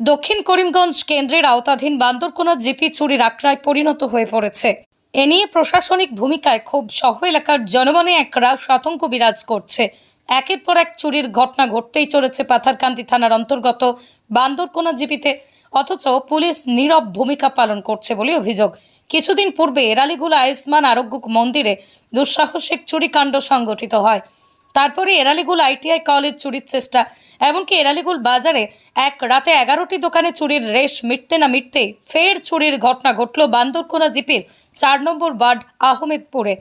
দক্ষিণ করিমগঞ্জ কেন্দ্রের আওতাধীন বান্দরকোনা জিপি চুরির আক্রায় পরিণত হয়ে পড়েছে। এ নিয়ে প্রশাসনিক ভূমিকায় খুব সহ এলাকার জনমনে এক রাস আতঙ্ক বিরাজ করছে। একের পর এক চুরির ঘটনা ঘটতেই চলেছে পাথারকান্দি থানার অন্তর্গত বান্দরকোনা জিপিতে। অথচ পুলিশ নীরব ভূমিকা পালন করছে বলে অভিযোগ। কিছুদিন পূর্বে এরালিগুলো আয়ুষ্মান আরোগ্য মন্দিরে দুঃসাহসিক চুরিকাণ্ড সংগঠিত হয়। তারপরে এরালিগুল আইটিআই কলেজ চুরির চেষ্টা এমনকি এরালিগুল বাজারে এক রাতে এগারোটি দোকানে চুরির রেশ মিটতে না মিটতে ফের চুরির ঘটনা ঘটল বান্দরকোনা জিপির চার নম্বর ওয়ার্ড আহমেদপুরে।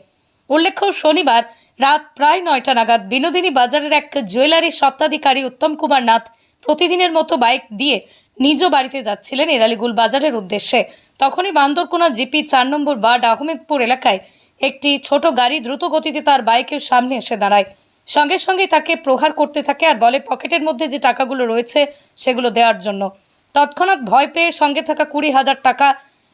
উল্লেখ্য, শনিবার রাত প্রায় নয়টা নাগাদ বিনোদিনী বাজারের এক জুয়েলারি স্বত্বাধিকারী উত্তম কুমার নাথ প্রতিদিনের মতো বাইক দিয়ে নিজ বাড়িতে যাচ্ছিলেন এরালিগুল বাজারের উদ্দেশ্যে। তখনই বান্দরকোনা জিপি চার নম্বর ওয়ার্ড আহমেদপুর এলাকায় একটি ছোট গাড়ি দ্রুত গতিতে তার বাইকের সামনে এসে দাঁড়ায়। সঙ্গে সঙ্গে তাকে প্রহার করতে থাকে আর বলে পকেটের মধ্যে যে টাকাগুলো রয়েছে সেগুলো দেওয়ার জন্য। তৎক্ষণাৎ ভয় পেয়ে সঙ্গে থাকা কুড়ি হাজার টাকা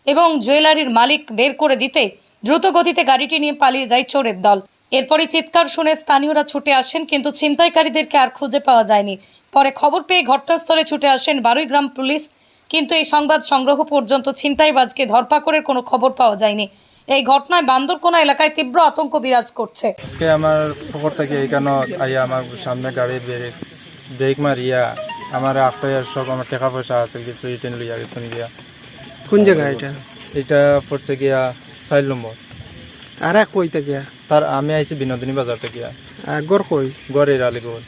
এবং জুয়েলারির মালিক বের করে দিতে দ্রুত গতিতে গাড়িটি নিয়ে পালিয়ে যায় চোরের দল। এরপরই চিৎকার শুনে স্থানীয়রা ছুটে আসেন, কিন্তু ছিনতাইকারীদেরকে আর খুঁজে পাওয়া যায়নি। পরে খবর পেয়ে ঘটনাস্থলে ছুটে আসেন বারুইগ্রাম পুলিশ, কিন্তু এই সংবাদ সংগ্রহ পর্যন্ত ছিনতাইবাজকে ধরপাকড়ের কোনো খবর পাওয়া যায়নি। এই ঘটনায় বান্দরকোনা এলাকায় তীব্র আতঙ্ক বিরাজ করছে। আজকে আমার খবর থেকে এইখানে আইয়া আমার সামনে গাড়ির ব্রেক ব্রেক মারিয়া আমার আটটার সব আমার টাকা পয়সা আছে কিছু রিটার্ন লইয়া গেছেন গিয়া। কোন জায়গা এটা? এটা পড়ছে গিয়া চাইল নম্বর। আর এক কইতে গিয়া? তার আমি আইছি বিনোদিনী বাজার থেকে। আর গড় কই? গড়ের আলিগড়।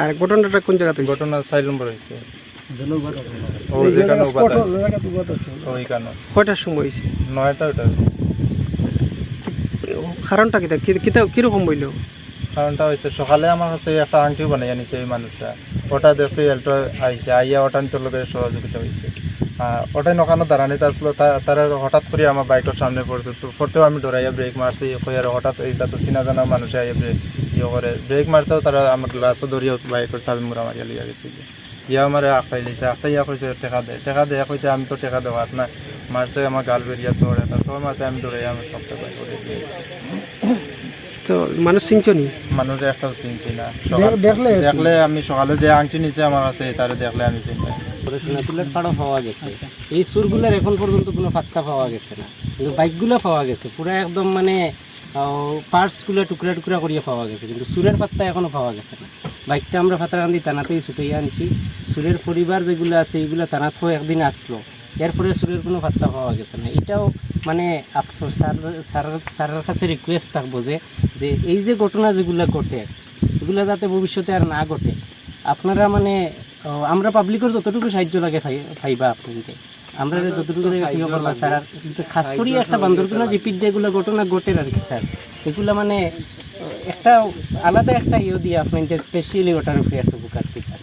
আর ঘটনাটা কোন জায়গাতে? ঘটনা চাইল নম্বর হয়েছে ও যেখানে ওইখানে কয়টার সময় হয়েছে নয়টা ওটা কারণটা কি- কিতা কীরকম বইল কারণটা হয়েছে সকালে আমার কাছে একটা আংটিও বানাই আনিছে এই মানুষটা। ওটা দেশে এলটো আইছে, আইয়া ওটা নিতে লোকের সহযোগিতা হয়েছে ওটাই নখানো দাঁড়ানিতে আসলো তারা হঠাৎ করে আমার বাইকটার সামনে পড়ছে। তো পড়তেও আমি ডরাইয়া ব্রেক মারছি আর হঠাৎ এইটা তো চিনা জানা মানুষ আইয়া ব্রেক ইয়ে করে। ব্রেক মারতেও তারা আমার গ্লাসও ধরিয়া বাইকের চাবি মুড়া মারিয়া লিয়া গেছে ইয়া আমার আঁকাই লিছে আঁকাই ইয়া কইছে, টেকা দে টেকা দে, কইতে আমি তো টেকা দেওয়াত না। মারছে আমার গাল বেরিয়া চোর এটা চোর মারতে আমি ডরাইয়া আমি সবটা বাইক করে দিয়েছি। তো মানুষ চিনছনি মানুষ একটাও চিনছি না। দেখলে দেখলে আমি সকালে যে আংটি নিচে আমার কাছে তারে দেখলে আমি চিনি। পড়াশোনা তুলার পাড়ও পাওয়া গেছে। এই সুরগুলার এখন পর্যন্ত কোনো পাত্তা পাওয়া গেছে না। কিন্তু বাইকগুলো পাওয়া গেছে পুরো একদম মানে পার্টসগুলো টুকরা টুকরা করিয়ে পাওয়া গেছে কিন্তু সুরের পাত্তা এখনও পাওয়া গেছে না। বাইকটা আমরা ফাতাকান্দি থানাতেই ছুটাইয়া আনছি। সুরের পরিবার যেগুলো আছে এইগুলো থানাতেও একদিন আসলো। এরপরে সুরের কোনো পাত্তা পাওয়া গেছে না। এটাও মানে স্যার স্যারের কাছে রিকোয়েস্ট থাকব যে যে এই যে ঘটনা যেগুলো ঘটে এগুলো যাতে ভবিষ্যতে আর না ঘটে আপনারা মানে আমরা পাবলিকের যতটুকু সাহায্য লাগে পাই- পাইবা আপনাকে আমরা যতটুকু করবা স্যার। আর কিন্তু খাস করি একটা বান্দরকোনা জিপির যেগুলো ঘটনা ঘটে আর কি স্যার। এগুলো মানে একটা আলাদা একটা ইয়ে দিয়ে আপনাকে স্পেশালি ওটার উপরে একটা ফোকাস দিতে